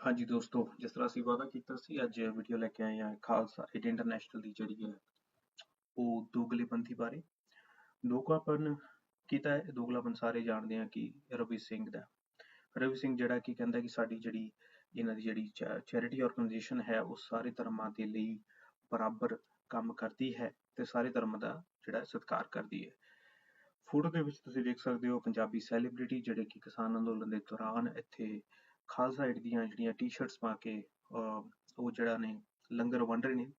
ਹਾਂਜੀ ਦੋਸਤੋ, ਜਿਸ ਤਰ੍ਹਾਂ ਅਸੀਂ ਵਾਅਦਾ ਕੀਤਾ ਸੀ, ਅੱਜ ਵੀਡੀਓ ਲੈ ਕੇ ਆਏ ਹਾਂ ਖਾਲਸਾ ਏਡ ਇੰਟਰਨੈਸ਼ਨਲ ਦੀ ਜਿਹੜੀ ਹੈ, ਉਹ ਦੋਗਲੇਪੰਥੀ ਬਾਰੇ। ਦੋਗਲਾਪਨ ਕੀਤਾ ਹੈ? ਦੋਗਲਾਪਨ ਸਾਰੇ ਜਾਣਦੇ ਆ ਕਿ ਰਵੀ ਸਿੰਘ ਦਾ। ਰਵੀ ਸਿੰਘ ਜਿਹੜਾ ਕਿ ਕਹਿੰਦਾ ਕਿ ਸਾਡੀ ਜਿਹੜੀ ਇਹਨਾਂ ਦੀ ਜਿਹੜੀ ਚੈਰਿਟੀ ਆਰਗੇਨਾਈਜੇਸ਼ਨ ਹੈ, ਉਹ ਸਾਰੇ ਧਰਮਾਂ ਦੇ ਲਈ ਬਰਾਬਰ ਕੰਮ ਕਰਦੀ ਹੈ ਤੇ ਸਾਰੇ ਧਰਮ ਦਾ ਜਿਹੜਾ ਸਤਿਕਾਰ ਕਰਦੀ ਹੈ। ਫੋਟੋ ਦੇ ਵਿੱਚ ਤੁਸੀਂ ਦੇਖ ਸਕਦੇ ਹੋ ਪੰਜਾਬੀ ਸੈਲੀਬ੍ਰਿਟੀ ਜਿਹੜੇ ਕਿ ਕਿਸਾਨ ਅੰਦੋਲਨ ਦੇ ਦੌਰਾਨ ਇੱਥੇ ਖਾਲਸਾ ਏਡ ਦੀਆਂ ਜਿਹੜੀਆਂ ਟੀ-ਸ਼ਰਟਸ ਪਾ ਕੇ ਉਹ ਜਿਹੜਾ ਨੇ ਲੰਗਰ ਵੰਡ ਰਹੇ ਨੇ,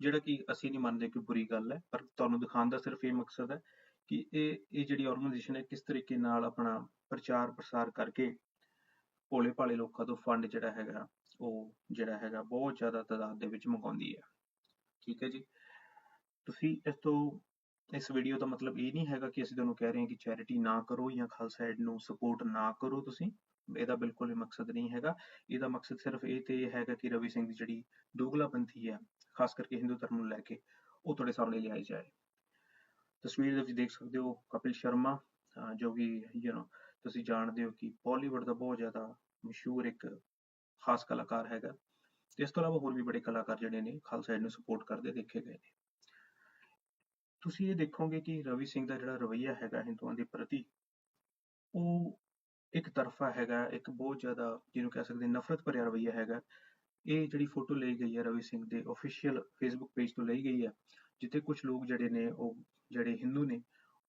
ਜਿਹੜਾ ਕਿ ਅਸੀਂ ਨਹੀਂ ਮੰਨਦੇ ਕਿ ਬੁਰੀ ਗੱਲ ਹੈ, ਪਰ ਤੁਹਾਨੂੰ ਦਿਖਾਉਣ ਦਾ ਸਿਰਫ ਇਹ ਮਕਸਦ ਹੈ ਕਿ ਇਹ ਇਹ ਜਿਹੜੀ ਆਰਗੇਨਾਈਜੇਸ਼ਨ ਹੈ, ਕਿਸ ਤਰੀਕੇ ਨਾਲ ਆਪਣਾ ਪ੍ਰਚਾਰ ਪ੍ਰਸਾਰ ਕਰਕੇ ਭੋਲੇ ਭਾਲੇ ਲੋਕਾਂ ਤੋਂ ਫੰਡ ਜਿਹੜਾ ਹੈਗਾ, ਉਹ ਜਿਹੜਾ ਹੈਗਾ ਬਹੁਤ ਜ਼ਿਆਦਾ ਤਾਦਾਦ ਦੇ ਵਿੱਚ ਮੰਗਾਉਂਦੀ ਹੈ। ਠੀਕ ਹੈ ਜੀ? ਤੁਸੀਂ ਇਸ ਤੋਂ, ਇਸ ਵੀਡੀਓ ਦਾ ਮਤਲਬ ਇਹ ਨਹੀਂ ਹੈਗਾ ਕਿ ਅਸੀਂ ਤੁਹਾਨੂੰ ਕਹਿ ਰਹੇ ਹਾਂ ਕਿ ਚੈਰਿਟੀ ਨਾ ਕਰੋ ਜਾਂ ਖਾਲਸਾ ਏਡ ਨੂੰ ਸਪੋਰਟ ਨਾ ਕਰੋ ਤੁਸੀਂ। ਇਹਦਾ ਬਿਲਕੁਲ ਵੀ ਮਕਸਦ ਨਹੀਂ ਹੈਗਾ। ਇਹਦਾ ਮਕਸਦ ਸਿਰਫ ਇਹ ਤੇ ਹੈਗਾ ਕਿ ਰਵੀ ਸਿੰਘ ਦੀ ਜਿਹੜੀ ਦੋਗਲਾਪੰਥੀ ਹੈ, ਖਾਸ ਕਰਕੇ ਹਿੰਦੂ ਧਰਮ ਨੂੰ ਲੈ ਕੇ, ਉਹ ਤੁਹਾਡੇ ਸਾਹਮਣੇ ਲਿਆਈ ਜਾਏ। ਤਸਵੀਰ ਦੇ ਵਿੱਚ ਦੇਖ ਸਕਦੇ ਹੋ ਕਪਿਲ ਸ਼ਰਮਾ ਜੋ ਕਿ ਯੂ نو ਤੁਸੀਂ ਜਾਣਦੇ ਹੋ ਕਿ ਬਾਲੀਵੁੱਡ ਦਾ ਬਹੁਤ ਜ਼ਿਆਦਾ ਮਸ਼ਹੂਰ ਇੱਕ ਖਾਸ ਕਲਾਕਾਰ ਹੈਗਾ। ਤੇ ਇਸ ਤੋਂ ਇਲਾਵਾ ਹੋਰ ਵੀ ਬੜੇ ਕਲਾਕਾਰ ਜਿਹੜੇ ਨੇ, ਖਾਲਸਾ ਏਡ ਨੂੰ ਸਪੋਰਟ ਕਰਦੇ, ਦੇਖੇ ਗਏ ਨੇ। ਤੁਸੀਂ ਇਹ ਦੇਖੋਗੇ ਕਿ ਰਵੀ ਸਿੰਘ ਦਾ ਜਿਹੜਾ ਰਵਈਆ ਹੈਗਾ ਹਿੰਦੂਆਂ ਦੇ ਪ੍ਰਤੀ, ਉਹ ਇੱਕ ਤਰਫਾ ਹੈਗਾ, ਇੱਕ ਬਹੁਤ ਜ਼ਿਆਦਾ ਜਿਹਨੂੰ ਕਹਿ ਸਕਦੇ ਨਫ਼ਰਤ ਭਰਿਆ ਰਵੱਈਆ ਹੈਗਾ। ਇਹ ਜਿਹੜੀ ਫੋਟੋ ਲਈ ਗਈ ਹੈ ਰਵੀ ਸਿੰਘ ਦੇ ਅਫੀਸ਼ੀਅਲ ਫੇਸਬੁੱਕ ਪੇਜ ਤੋਂ ਲਈ ਗਈ ਹੈ, ਜਿੱਥੇ ਕੁਝ ਲੋਕ ਜਿਹੜੇ ਨੇ ਉਹ ਜਿਹੜੇ ਹਿੰਦੂ ਨੇ,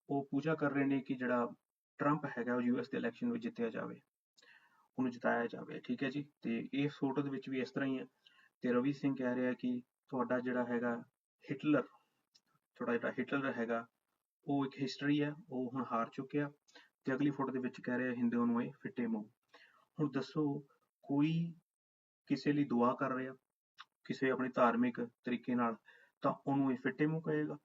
ਉਹ ਪੂਜਾ ਕਰ ਰਹੇ ਨੇ ਕਿ ਜਿਹੜਾ ਟਰੰਪ ਹੈਗਾ ਉਹ ਯੂਐਸ ਦੇ ਇਲੈਕਸ਼ਨ ਵਿੱਚ ਜਿੱਤਿਆ ਜਾਵੇ, ਉਹਨੂੰ ਜਿਤਾਇਆ ਜਾਵੇ, ਠੀਕ ਹੈ ਜੀ? ਤੇ ਇਹ ਫੋਟੋ ਦੇ ਵਿੱਚ ਵੀ ਇਸ ਤਰ੍ਹਾਂ ਹੀ ਹੈ। ਤੇ ਰਵੀ ਸਿੰਘ ਕਹਿ ਰਿਹਾ ਕਿ ਤੁਹਾਡਾ ਜਿਹੜਾ ਹੈਗਾ ਹਿਟਲਰ ਤੁਹਾਡਾ ਜਿਹੜਾ ਹਿਟਲਰ ਹੈਗਾ, ਉਹ ਇੱਕ ਹਿਸਟਰੀ ਹੈ, ਉਹ ਹੁਣ ਹਾਰ ਚੁੱਕਿਆ। ਤੇ ਅਗਲੀ ਫੋਟੋ ਦੇ ਵਿੱਚ ਕਹਿ ਰਿਹਾ ਹਿੰਦੂਆਂ ਨੂੰ ਇਹ, ਫਿੱਟੇ ਮੂੰਹ। ਹੁਣ ਦੱਸੋ, ਕੋਈ ਕਿਸੇ ਲਈ ਦੁਆ ਕਰ ਰਿਹਾ? ਕਿਸੇ ਆਪਣੇ ਧਾਰਮਿਕ ਤਰੀਕੇ ਨਾਲ, ਤਾਂ ਉਹਨੂੰ ਇਹ ਫਿੱਟੇ ਮੂੰਹ ਕਹੇਗਾ?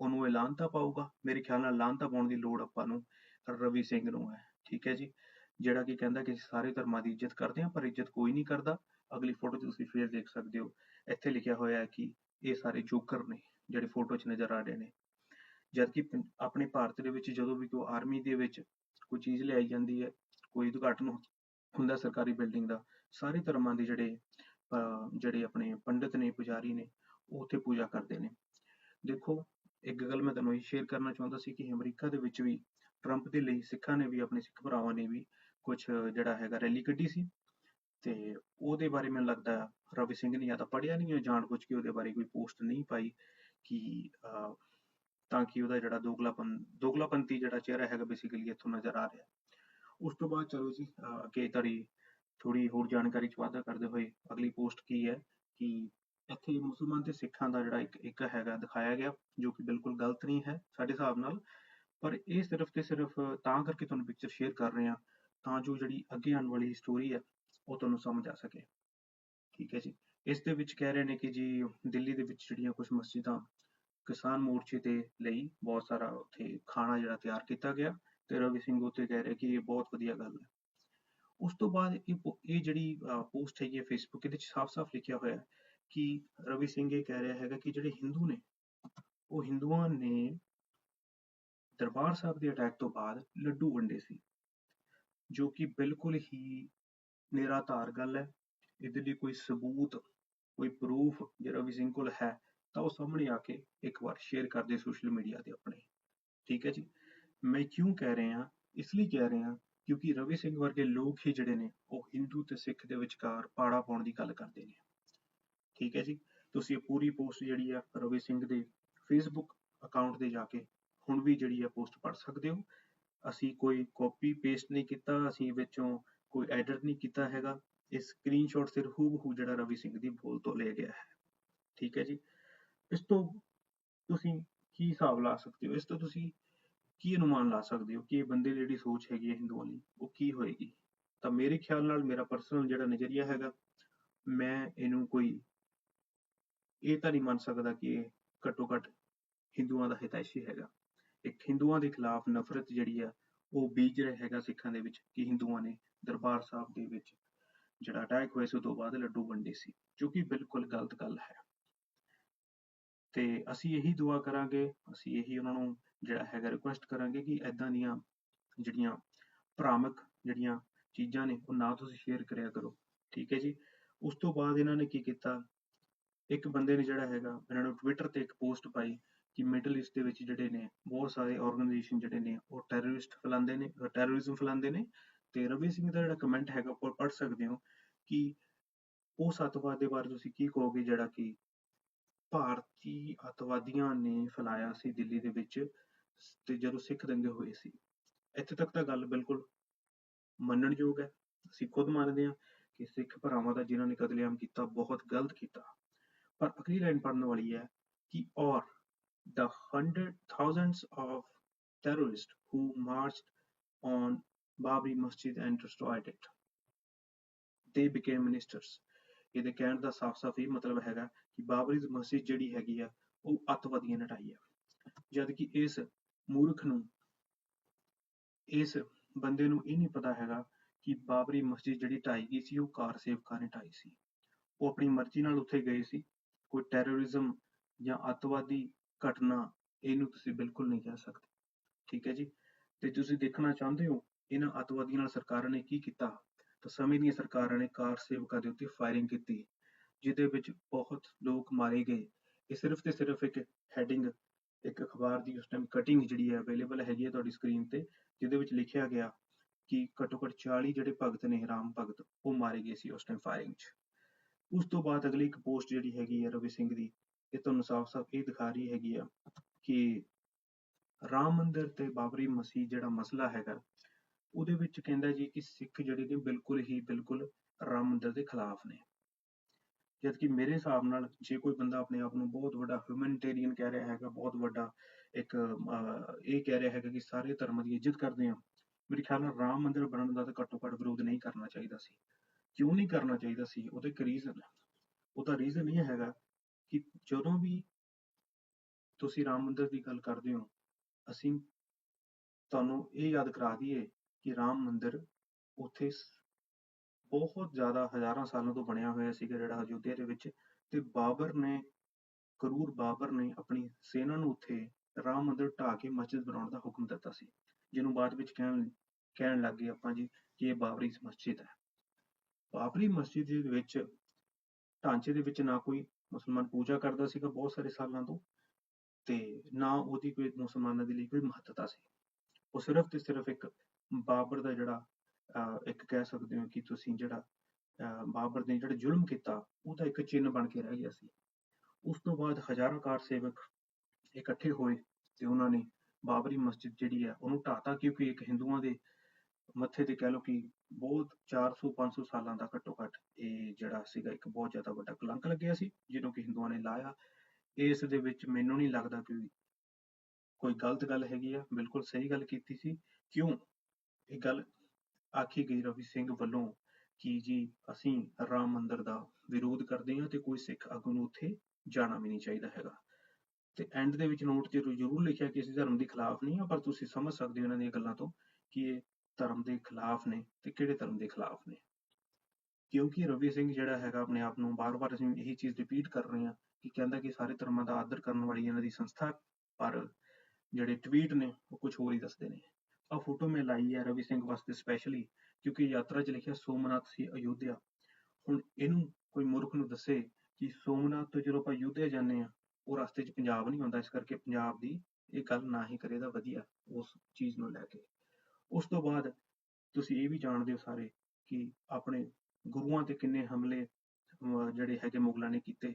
ਉਹਨੂੰ ਇਹ ਲਾਂਤਾ ਪਾਊਗਾ? ਮੇਰੇ ਖਿਆਲ ਨਾਲ ਲਾਂਤਾ ਪਾਉਣ ਦੀ ਲੋੜ ਆਪਾਂ ਨੂੰ ਰਵੀ ਸਿੰਘ ਨੂੰ ਹੈ, ਠੀਕ ਹੈ ਜੀ? ਜਿਹੜਾ ਕਿ ਕਹਿੰਦਾ ਕਿ ਸਾਰੇ ਧਰਮਾਂ ਦੀ ਇੱਜ਼ਤ ਕਰਦੇ ਹਾਂ, ਪਰ ਇੱਜ਼ਤ ਕੋਈ ਨਹੀਂ ਕਰਦਾ। ਅਗਲੀ ਫੋਟੋ 'ਚ ਤੁਸੀਂ ਫੇਰ ਦੇਖ ਸਕਦੇ ਹੋ, ਇੱਥੇ ਲਿਖਿਆ ਹੋਇਆ ਹੈ ਕਿ ਇਹ ਸਾਰੇ ਜੋਕਰ ਨੇ, ਜਿਹੜੇ ਫੋਟੋ 'ਚ ਨਜ਼ਰ ਆ ਰਹੇ ਨੇ। ਜਦਕਿ ਆਪਣੇ ਭਾਰਤ ਦੇ ਵਿੱਚ ਜਦੋਂ ਵੀ ਕੋਈ ਆਰਮੀ ਦੇ ਵਿੱਚ ਕੋਈ ਚੀਜ਼ ਲਿਆਈ ਜਾਂਦੀ ਹੈ, ਕੋਈ ਉਦਘਾਟਨ ਹੁੰਦਾ ਸਰਕਾਰੀ ਬਿਲਡਿੰਗ ਦਾ, ਸਾਰੇ ਧਰਮਾਂ ਦੇ ਜਿਹੜੇ ਜਿਹੜੇ ਆਪਣੇ ਪੰਡਿਤ ਨੇ, ਪੁਜਾਰੀ ਨੇ, ਉਹ ਉੱਥੇ ਪੂਜਾ ਕਰਦੇ ਨੇ। ਦੇਖੋ, ਇੱਕ ਗੱਲ ਮੈਂ ਤੁਹਾਨੂੰ ਸ਼ੇਅਰ ਕਰਨਾ ਚਾਹੁੰਦਾ ਸੀ ਕਿ ਅਮਰੀਕਾ ਦੇ ਵਿੱਚ ਵੀ ਟਰੰਪ ਦੇ ਲਈ ਸਿੱਖਾਂ ਨੇ ਵੀ, ਆਪਣੇ ਸਿੱਖ ਭਰਾਵਾਂ ਨੇ ਵੀ ਕੁਝ ਜਿਹੜਾ ਹੈਗਾ ਰੈਲੀ ਕੱਢੀ ਸੀ। ਤੇ ਉਹਦੇ ਬਾਰੇ ਮੈਨੂੰ ਲੱਗਦਾ ਰਵੀ ਸਿੰਘ ਨੇ ਜਾਂ ਤਾਂ ਪੜਿਆ ਨਹੀਂ ਜਾਂ ਜਾਣ ਬੁੱਝ ਕੇ ਉਹਦੇ ਬਾਰੇ ਕੋਈ ਪੋਸਟ ਨਹੀਂ ਪਾਈ ਕਿ ਤਾਂ ਕਿ ਉਹਦਾ ਜਿਹੜਾ ਦੋਗਲਾਪਨ ਦੋਗਲਾਪੰਤੀ ਜਿਹੜਾ ਚਿਹਰਾ ਹੈਗਾ ਬੇਸਿਕਲੀ ਇੱਥੋਂ ਨਜ਼ਰ ਆ ਰਿਹਾ। ਉਸ ਤੋਂ ਬਾਅਦ ਚਲੋ ਜੀ ਅੱਗੇ ਤੁਹਾਡੀ ਥੋੜੀ ਹੋਰ ਜਾਣਕਾਰੀ ਚ ਵਾਧਾ ਕਰਦੇ ਹੋਏ ਅਗਲੀ ਪੋਸਟ ਕੀ ਹੈ ਕਿ ਇੱਥੇ ਮੁਸਲਮਾਨ ਤੇ ਸਿੱਖਾਂ ਦਾ ਜਿਹੜਾ ਇੱਕ ਇੱਕ ਹੈਗਾ ਦਿਖਾਇਆ ਗਿਆ, ਜੋ ਕਿ ਬਿਲਕੁਲ ਗਲਤ ਨਹੀਂ ਹੈ ਸਾਡੇ ਹਿਸਾਬ ਨਾਲ। ਪਰ ਇਹ ਸਿਰਫ ਤੇ ਸਿਰਫ ਤਾਂ ਕਰਕੇ ਤੁਹਾਨੂੰ ਪਿਕਚਰ ਸ਼ੇਅਰ ਕਰ ਰਹੇ ਹਾਂ, ਤਾਂ ਜੋ ਜਿਹੜੀ ਅੱਗੇ ਆਉਣ ਵਾਲੀ ਸਟੋਰੀ ਹੈ, ਉਹ ਤੁਹਾਨੂੰ ਸਮਝ ਆ ਸਕੇ। ਠੀਕ ਹੈ ਜੀ। ਇਸ ਦੇ ਵਿੱਚ ਕਹਿ ਰਹੇ ਨੇ ਕਿ ਜੀ ਦਿੱਲੀ ਦੇ ਵਿੱਚ ਜਿਹੜੀਆਂ ਕੁਝ ਮਸਜਿਦਾਂ ਕਿਸਾਨ ਮੋਰਚੇ ਦੇ ਲਈ ਬਹੁਤ ਸਾਰਾ ਉੱਥੇ ਖਾਣਾ ਜਿਹੜਾ ਤਿਆਰ ਕੀਤਾ ਗਿਆ ਤੇ ਰਵੀ ਸਿੰਘ ਉੱਤੇ ਕਹਿ ਰਿਹਾ ਕਿ ਇਹ ਬਹੁਤ ਵਧੀਆ ਗੱਲ ਹੈ। ਉਸ ਤੋਂ ਬਾਅਦ ਇਹ ਇਹ ਜਿਹੜੀ ਪੋਸਟ ਹੈਗੀ ਹੈ ਫੇਸਬੁੱਕ ਇਹਦੇ ਵਿੱਚ ਸਾਫ਼-ਸਾਫ਼ ਲਿਖਿਆ ਹੋਇਆ ਹੈ ਕਿ ਰਵੀ ਸਿੰਘ ਇਹ ਕਹਿ ਰਿਹਾ ਹੈਗਾ ਕਿ ਜਿਹੜੇ ਹਿੰਦੂ ਨੇ, ਉਹ ਹਿੰਦੂਆਂ ਨੇ ਦਰਬਾਰ ਸਾਹਿਬ ਦੇ ਅਟੈਕ ਤੋਂ ਬਾਅਦ ਲੱਡੂ ਵੰਡੇ ਸੀ, ਜੋ ਕਿ ਬਿਲਕੁਲ ਹੀ ਨਿਰਾਧਾਰ ਗੱਲ ਹੈ। ਇਹਦੇ ਲਈ ਕੋਈ ਸਬੂਤ, ਕੋਈ ਪ੍ਰੂਫ ਜਿਹੜਾ ਰਵੀ ਸਿੰਘ ਕੋਲ ਹੈ ਤਾਂ ਉਹ ਸਾਹਮਣੇ ਆ ਕੇ ਇੱਕ ਵਾਰ ਸ਼ੇਅਰ ਕਰ ਦੇ ਸੋਸ਼ਲ ਮੀਡੀਆ ਤੇ ਆਪਣੇ। ਠੀਕ ਹੈ ਜੀ? ਮੈਂ ਕਿਉਂ ਕਹਿ ਰਿਹਾ ਇਸ ਲਈ ਕਹਿ ਰਿਹਾ ਕਿਉਂਕਿ ਰਵੀ ਸਿੰਘ ਵਰਗੇ ਲੋਕ ਹੀ ਜਿਹੜੇ ਨੇ, ਉਹ ਹਿੰਦੂ ਤੇ ਸਿੱਖ ਦੇ ਵਿਚਕਾਰ ਪਾੜਾ ਪਾਉਣ ਦੀ ਗੱਲ ਕਰਦੇ ਨੇ। ਠੀਕ ਹੈ ਜੀ? ਤੁਸੀਂ ਇਹ ਪੂਰੀ ਪੋਸਟ ਜਿਹੜੀ ਆ ਰਵੀ ਸਿੰਘ ਦੇ ਫੇਸਬੁੱਕ ਅਕਾਊਂਟ ਤੇ ਜਾ ਕੇ ਹੁਣ ਵੀ ਜਿਹੜੀ ਆ ਪੋਸਟ ਪੜ੍ਹ ਸਕਦੇ ਹੋ। ਅਸੀਂ ਕੋਈ ਕਾਪੀ ਪੇਸਟ ਨਹੀਂ ਕੀਤਾ, ਅਸੀਂ ਵਿੱਚੋਂ ਕੋਈ ਐਡਿਟ ਨਹੀਂ ਕੀਤਾ ਹੈਗਾ। ਇਹ ਸਕਰੀਨਸ਼ਾਟ ਸਿਰਫ ਹੂਬਹੂ ਜਿਹੜਾ ਰਵੀ ਸਿੰਘ ਦੀ ਬੋਲ ਤੋਂ ਲਿਆ ਗਿਆ ਹੈ। ਠੀਕ ਹੈ ਜੀ? ਇਸ ਤੋਂ ਤੁਸੀਂ ਕੀ ਹਿਸਾਬ ਲਾ ਸਕਦੇ ਹੋ? ਇਸ ਤੋਂ ਤੁਸੀਂ ਕੀ ਅਨੁਮਾਨ ਲਾ ਸਕਦੇ ਹੋ ਕਿ ਇਹ ਬੰਦੇ ਦੀ ਜਿਹੜੀ ਸੋਚ ਹੈਗੀ ਹੈ ਹਿੰਦੂਆਂ ਦੀ, ਉਹ ਕੀ ਹੋਏਗੀ? ਤਾਂ ਮੇਰੇ ਖਿਆਲ ਨਾਲ, ਮੇਰਾ ਪਰਸਨਲ ਜਿਹੜਾ ਨਜ਼ਰੀਆ ਹੈਗਾ, ਮੈਂ ਇਹਨੂੰ ਕੋਈ ਇਹ ਤਾਂ ਨਹੀਂ ਮੰਨ ਸਕਦਾ ਕਿ ਇਹ ਘੱਟੋ ਘੱਟ ਹਿੰਦੂਆਂ ਦਾ ਹਿਤੈਸ਼ੀ ਹੈਗਾ। ਇੱਕ ਹਿੰਦੂਆਂ ਦੇ ਖਿਲਾਫ ਨਫ਼ਰਤ ਜਿਹੜੀ ਆ, ਉਹ ਬੀਜ ਰਿਹਾ ਹੈਗਾ ਸਿੱਖਾਂ ਦੇ ਵਿੱਚ ਕਿ ਹਿੰਦੂਆਂ ਨੇ ਦਰਬਾਰ ਸਾਹਿਬ ਦੇ ਵਿੱਚ ਜਿਹੜਾ ਅਟੈਕ ਹੋਇਆ ਸੀ ਉਸ ਤੋਂ ਬਾਅਦ ਲੱਡੂ ਵੰਡੇ ਸੀ, ਜੋ ਕਿ ਬਿਲਕੁਲ ਗਲਤ ਗੱਲ ਹੈ। ਤੇ ਅਸੀਂ ਇਹੀ ਦੁਆ ਕਰਾਂਗੇ, ਅਸੀਂ ਇਹੀ ਉਹਨਾਂ ਨੂੰ ਜਿਹੜਾ ਹੈਗਾ ਰਿਕੁਐਸਟ ਕਰਾਂਗੇ ਕਿ ਐਦਾਂ ਦੀਆਂ ਜਿਹੜੀਆਂ ਭਰਾਮਕ ਜਿਹੜੀਆਂ ਚੀਜ਼ਾਂ ਨੇ, ਉਹ ਨਾ ਤੁਸੀਂ ਸ਼ੇਅਰ ਕਰਿਆ ਕਰੋ। ਠੀਕ ਹੈ ਜੀ? ਉਸ ਤੋਂ ਬਾਅਦ ਇਹਨਾਂ ਨੇ ਕੀ ਕੀਤਾ? ਇੱਕ ਬੰਦੇ ਨੇ ਜਿਹੜਾ ਹੈਗਾ, ਇਹਨਾਂ ਨੂੰ ਟਵਿੱਟਰ ਤੇ ਇੱਕ ਪੋਸਟ ਪਾਈ ਕਿ ਮਿਡਲ ਈਸਟ ਦੇ ਵਿੱਚ ਜਿਹੜੇ ਨੇ, ਬਹੁਤ ਸਾਰੇ ਆਰਗੇਨਾਈਜੇਸ਼ਨ ਜਿਹੜੇ ਨੇ, ਉਹ ਟੈਰਰਿਸਟ ਫੈਲਾਉਂਦੇ ਨੇ ਟੈਰਰਿਜ਼ਮ ਫੈਲਾਉਂਦੇ ਨੇ। ਤੇ ਰਵੀ ਸਿੰਘ ਦਾ ਜਿਹੜਾ ਕਮੈਂਟ ਹੈਗਾ, ਉਹ ਪੜ੍ਹ ਸਕਦੇ ਹੋ ਕਿ ਉਸ ਅੱਤਵਾਦ ਦੇ ਬਾਰੇ ਤੁਸੀਂ ਕੀ ਕਹੋਗੇ ਜਿਹੜਾ ਕਿ ਭਾਰਤੀ ਅੱਤਵਾਦੀਆਂ ਨੇ ਫੈਲਾਇਆ ਸੀ ਦਿੱਲੀ ਦੇ ਵਿੱਚ ਤੇ ਜਦੋਂ ਸਿੱਖ ਦੰਗੇ ਹੋਏ ਸੀ ਇੱਥੇ ਤੱਕ ਤਾਂ ਗੱਲ ਬਿਲਕੁਲ ਮੰਨਣਯੋਗ ਹੈ ਅਸੀਂ ਖੁਦ ਮੰਨਦੇ ਹਾਂ ਕਿ ਸਿੱਖ ਭਰਾਵਾਂ ਦਾ ਜਿਨ੍ਹਾਂ ਨੇ ਕਤਲੇਆਮ ਕੀਤਾ, ਬਹੁਤ ਗਲਤ ਕੀਤਾ ਪਰ ਅਗਲੀ ਲਾਈਨ ਪੜਨ ਵਾਲੀ ਹੈ ਕਿ ਔਰ the hundred thousands of terrorists who marched on Babri Masjid and destroyed it. They became ministers. ਇਹਦੇ ਕਹਿਣ ਦਾ ਸਾਫ਼-ਸਾਫ਼ ਇਹ ਮਤਲਬ ਹੈਗਾ ਕਿ ਬਾਬਰੀ ਮਸਜਿਦ ਜਿਹੜੀ ਹੈਗੀ ਆ, ਉਹ ਅੱਤਵਾਦੀਆਂ ਨੇ ਢਾਈ ਆ। ਜਦਕਿ ਇਸ ਮੂਰਖ ਨੂੰ, ਇਸ ਬੰਦੇ ਨੂੰ ਇਹ ਨਹੀਂ ਪਤਾ ਹੈਗਾ ਕਿ ਬਾਬਰੀ ਮਸਜਿਦ ਜਿਹੜੀ ਢਾਈ ਗਈ ਸੀ, ਉਹ ਕਾਰ ਸੇਵਕਾਂ ਨੇ ਢਾਈ ਸੀ। ਉਹ ਆਪਣੀ ਮਰਜ਼ੀ ਨਾਲ ਉੱਥੇ ਗਏ ਸੀ। ਕੋਈ ਟੈਰਰਿਜ਼ਮ ਜਾਂ ਅੱਤਵਾਦੀ ਘਟਨਾ, ਇਹਨੂੰ ਤੁਸੀਂ ਬਿਲਕੁਲ ਨਹੀਂ ਕਹਿ ਸਕਦੇ। ਠੀਕ ਹੈ ਜੀ? ਤੇ ਤੁਸੀਂ ਦੇਖਣਾ ਚਾਹੁੰਦੇ ਹੋ, ਇਹਨਾਂ ਅੱਤਵਾਦੀਆਂ ਨਾਲ ਸਰਕਾਰਾਂ ਨੇ ਕੀ ਕੀਤਾ? ਤਾਂ ਸਮੇਂ ਦੀਆਂ ਸਰਕਾਰਾਂ ਨੇ ਕਾਰ ਸੇਵਕਾਂ ਦੇ ਉੱਤੇ ਫਾਇਰਿੰਗ ਕੀਤੀ, ਜਿਹਦੇ ਵਿੱਚ ਬਹੁਤ ਲੋਕ ਮਾਰੇ ਗਏ। ਇਹ ਸਿਰਫ ਤੇ ਸਿਰਫ ਇੱਕ ਹੈਡਿੰਗ ਇੱਕ ਅਖਬਾਰ ਦੀ ਉਸ ਟਾਈਮ ਕਟਿੰਗ ਜਿਹੜੀ ਹੈ ਅਵੇਲੇਬਲ ਹੈਗੀ ਹੈ ਤੁਹਾਡੀ ਸਕਰੀਨ ਤੇ, ਜਿਹਦੇ ਵਿੱਚ ਲਿਖਿਆ ਗਿਆ ਕਿ ਘੱਟੋ ਘੱਟ 40 ਜਿਹੜੇ ਭਗਤ ਨੇ, ਰਾਮ ਭਗਤ, ਉਹ ਮਾਰੇ ਗਏ ਸੀ ਉਸ ਟਾਈਮ ਫਾਇਰਿੰਗ 'ਚ। ਉਸ ਤੋਂ ਬਾਅਦ ਅਗਲੀ ਇੱਕ ਪੋਸਟ ਜਿਹੜੀ ਹੈਗੀ ਹੈ ਰਵੀ ਸਿੰਘ ਦੀ, ਇਹ ਤੁਹਾਨੂੰ ਸਾਫ਼-ਸਾਫ਼ ਇਹ ਦਿਖਾ ਰਹੀ ਹੈਗੀ ਆ ਕਿ ਰਾਮ ਮੰਦਿਰ ਤੇ ਬਾਬਰੀ ਮਸਜਿਦ ਜਿਹੜਾ ਮਸਲਾ ਹੈਗਾ ਉਹਦੇ ਵਿੱਚ ਕਹਿੰਦਾ ਜੀ ਕਿ ਸਿੱਖ ਜਿਹੜੇ ਨੇ ਬਿਲਕੁਲ ਹੀ ਬਿਲਕੁਲ ਰਾਮ ਮੰਦਿਰ ਦੇ ਖਿਲਾਫ ਨੇ। ਜਦਕਿ ਮੇਰੇ ਹਿਸਾਬ ਨਾਲ ਜੇ ਕੋਈ ਬੰਦਾ ਆਪਣੇ ਆਪ ਨੂੰ ਬਹੁਤ ਵੱਡਾ ਹਿਊਮੈਨਿਟੇਰੀਅਨ ਕਹਿ ਰਿਹਾ ਹੈਗਾ, ਬਹੁਤ ਵੱਡਾ ਇੱਕ, ਅਹ, ਇਹ ਕਹਿ ਰਿਹਾ ਹੈਗਾ ਕਿ ਸਾਰੇ ਧਰਮਾਂ ਦੀ ਇੱਜ਼ਤ ਕਰਦੇ ਹਾਂ ਮੇਰੇ ਖਿਆਲ ਨਾਲ ਰਾਮ ਮੰਦਿਰ ਬਣਨ ਦਾ ਤਾਂ ਘੱਟੋ ਘੱਟ ਵਿਰੋਧ ਨਹੀਂ ਕਰਨਾ ਚਾਹੀਦਾ ਸੀ। ਕਿਉਂ ਨਹੀਂ ਕਰਨਾ ਚਾਹੀਦਾ ਸੀ? ਉਹਦਾ ਇੱਕ ਰੀਜ਼ਨ ਉਹਦਾ ਰੀਜ਼ਨ ਇਹ ਹੈਗਾ ਕਿ ਜਦੋਂ ਵੀ ਤੁਸੀਂ ਰਾਮ ਮੰਦਿਰ ਦੀ ਗੱਲ ਕਰਦੇ ਹੋ, ਅਸੀਂ ਤੁਹਾਨੂੰ ਇਹ ਯਾਦ ਕਰਾ ਦਈਏ ਕਿ ਰਾਮ ਮੰਦਿਰ ਉੱਥੇ ਬਹੁਤ ਜ਼ਿਆਦਾ ਹਜ਼ਾਰਾਂ ਸਾਲਾਂ ਤੋਂ ਬਣਿਆ ਹੋਇਆ ਸੀਗਾ ਜਿਹੜਾ ਅਯੋਧਿਆ ਦੇ ਵਿੱਚ ਤੇ ਬਾਬਰ ਨੇ, ਕਰੂਰ ਬਾਬਰ ਨੇ ਆਪਣੀ ਸੈਨਾ ਨੂੰ ਉੱਥੇ ਰਾਮ ਮੰਦਿਰ ਢਾਹ ਕੇ ਮਸਜਿਦ ਬਣਾਉਣ ਦਾ ਹੁਕਮ ਦਿੱਤਾ ਸੀ, ਜਿਹਨੂੰ ਬਾਅਦ ਵਿੱਚ ਕਹਿਣ ਕਹਿਣ ਲੱਗ ਗਏ ਆਪਾਂ ਜੀ ਕਿ ਇਹ ਬਾਬਰੀ ਮਸਜਿਦ ਹੈ। ਬਾਬਰੀ ਮਸਜਿਦ ਦੇ ਵਿੱਚ ਢਾਂਚੇ ਦੇ ਵਿੱਚ ਨਾ ਕੋਈ ਮੁਸਲਮਾਨ ਪੂਜਾ ਕਰਦਾ ਸੀਗਾ ਬਹੁਤ ਸਾਰੇ ਸਾਲਾਂ ਤੋਂ ਤੇ ਨਾ ਉਹਦੀ ਕੋਈ ਮੁਸਲਮਾਨਾਂ ਦੇ ਲਈ ਕੋਈ ਮਹੱਤਤਾ ਸੀ। ਉਹ ਸਿਰਫ ਤੇ ਸਿਰਫ ਇੱਕ ਬਾਬਰ ਦਾ ਜਿਹੜਾ ਇੱਕ ਕਹਿ ਸਕਦੇ ਹੋ ਕਿ ਤੁਸੀਂ ਜਿਹੜਾ ਬਾਬਰ ਨੇ ਜਿਹੜਾ ਜ਼ੁਲਮ ਕੀਤਾ, ਉਹਦਾ ਇੱਕ ਚਿੰਨ ਬਣ ਕੇ ਰਹਿ ਗਿਆ ਸੀ। ਉਸ ਤੋਂ ਬਾਅਦ ਹਜ਼ਾਰਾਂ ਕਾਰ ਸੇਵਕ ਇਕੱਠੇ ਹੋਏ ਤੇ ਉਹਨਾਂ ਨੇ ਬਾਬਰੀ ਮਸਜਿਦ ਜਿਹੜੀ ਹੈ, ਉਹਨੂੰ ਢਾਤਾ ਕਿਉਂਕਿ ਇੱਕ ਹਿੰਦੂਆਂ ਦੇ ਮੱਥੇ ਤੇ ਕਹਿ ਲਓ ਕਿ ਬਹੁਤ 400 500 ਸਾਲਾਂ ਦਾ ਘੱਟੋ ਘੱਟ ਇਹ ਜਿਹੜਾ ਸੀਗਾ, ਇੱਕ ਬਹੁਤ ਜ਼ਿਆਦਾ ਵੱਡਾ ਕਲੰਕ ਲੱਗਿਆ ਸੀ, ਜਿਹਨੂੰ ਕਿ ਹਿੰਦੂਆਂ ਨੇ ਲਾਇਆ। ਇਸ ਦੇ ਵਿੱਚ ਮੈਨੂੰ ਨਹੀਂ ਲੱਗਦਾ ਕਿ ਕੋਈ ਗਲਤ ਗੱਲ ਹੈਗੀ ਆ, ਬਿਲਕੁਲ ਸਹੀ ਗੱਲ ਕੀਤੀ ਸੀ। ਕਿਉਂ? ਇਹ ਗੱਲ ਆਖੀ ਗਈ ਰਵੀ ਸਿੰਘ ਵੱਲੋਂ ਕਿ ਜੀ ਅਸੀਂ ਰਾਮ ਮੰਦਿਰ ਦਾ ਵਿਰੋਧ ਕਰਦੇ ਹਾਂ ਤੇ ਕੋਈ ਸਿੱਖ ਆਗੂ ਨੂੰ ਉੱਥੇ ਜਾਣਾ ਵੀ ਨਹੀਂ ਚਾਹੀਦਾ ਹੈਗਾ। ਤੇ ਐਂਡ ਦੇ ਵਿੱਚ ਨੋਟ ਜ਼ਰੂਰ ਜ਼ਰੂਰ ਲਿਖਿਆ ਕਿ ਅਸੀਂ ਧਰਮ ਦੇ ਖਿਲਾਫ ਨਹੀਂ ਆ ਪਰ ਤੁਸੀਂ ਸਮਝ ਸਕਦੇ ਹੋ ਇਹਨਾਂ ਦੀਆਂ ਗੱਲਾਂ ਤੋਂ ਕਿ ਇਹ ਧਰਮ ਦੇ ਖਿਲਾਫ ਨੇ ਤੇ ਕਿਹੜੇ ਧਰਮ ਦੇ ਖਿਲਾਫ ਨੇ। ਕਿਉਂਕਿ ਰਵੀ ਸਿੰਘ ਜਿਹੜਾ ਹੈਗਾ ਆਪਣੇ ਆਪ ਨੂੰ ਬਾਰ-ਬਾਰ ਅਸੀਂ ਇਹੀ ਚੀਜ਼ ਰਿਪੀਟ ਕਰ ਰਹੇ ਹਾਂ ਕਿ ਕਹਿੰਦਾ ਕਿ ਸਾਰੇ ਧਰਮਾਂ ਦਾ ਆਦਰ ਕਰਨ ਵਾਲੀ ਇਹਨਾਂ ਦੀ ਸੰਸਥਾ, ਪਰ ਜਿਹੜੇ ਟਵੀਟ ਨੇ ਉਹ ਕੁਝ ਹੋਰ ਹੀ ਦੱਸਦੇ ਨੇ। ਆ ਫੋਟੋ ਮੈਂ ਲਾਈ ਹੈ ਰਵੀ ਸਿੰਘ ਵਾਸਤੇ ਸਪੈਸ਼ਲੀ ਕਿਉਂਕਿ ਯਾਤਰਾ 'ਚ ਲਿਖਿਆ ਸੋਮਨਾਥ ਸੀ ਅਯੋਧਿਆ। ਹੁਣ ਇਹਨੂੰ ਕੋਈ ਮੂਰਖ ਨੂੰ ਦੱਸੇ ਕਿ ਸੋਮਨਾਥ ਤੋਂ ਜਦੋਂ ਆਪਾਂ ਅਯੋਧਿਆ ਜਾਂਦੇ ਆ ਉਹ ਰਸਤੇ 'ਚ ਪੰਜਾਬ ਨਹੀਂ ਆਉਂਦਾ ਇਸ ਕਰਕੇ ਪੰਜਾਬ ਦੀ ਇਹ ਗੱਲ ਨਾ ਹੀ ਕਰੇਗਾ ਵਧੀਆ ਉਸ ਚੀਜ਼ ਨੂੰ ਲੈ ਕੇ। ਉਸ ਤੋਂ ਬਾਅਦ ਤੁਸੀਂ ਇਹ ਵੀ ਜਾਣਦੇ ਹੋ ਸਾਰੇ ਕਿ ਆਪਣੇ ਗੁਰੂਆਂ ਤੇ ਕਿੰਨੇ ਹਮਲੇ ਜਿਹੜੇ ਹੈਗੇ ਮੁਗਲਾਂ ਨੇ ਕੀਤੇ।